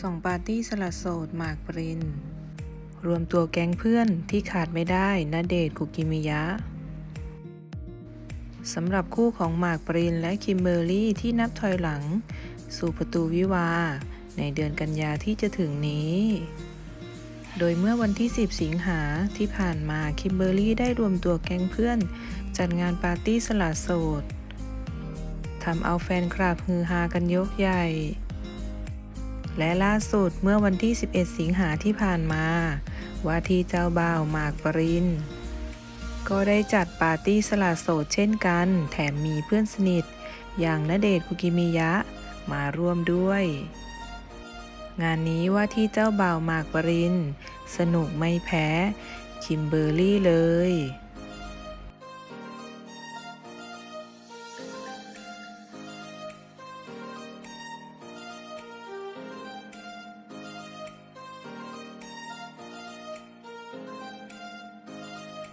ส่องปาร์ตี้สละโสดหมากปริน รวมตัวแก๊งเพื่อนที่ขาดไม่ได้ณเดชน์คุกิมิยะสำหรับคู่ของหมากปรินและคิมเบอร์รี่ที่นับถอยหลัง สู่ประตูวิวา ในเดือนกันยาที่จะถึงนี้ โดยเมื่อวันที่ 10 สิงหาที่ผ่านมาคิมเบอร์รี่ได้รวมตัวแก๊งเพื่อน จัดงานปาร์ตี้สละโสดทำเอาแฟนคลับฮือฮากันยกใหญ่ และล่าสุดเมื่อวันที่ 11 สิงหาที่ผ่านมา ว่าที่เจ้าบ่าวหมากปรินก็ได้จัดปาร์ตี้สละโสดเช่นกัน แถมมีเพื่อนสนิท อย่างณเดชน์คุกิมิยะมาร่วมด้วย งานนี้ว่าที่เจ้าบ่าวหมากปรินสนุกไม่แพ้ คิมเบอร์รี่เลย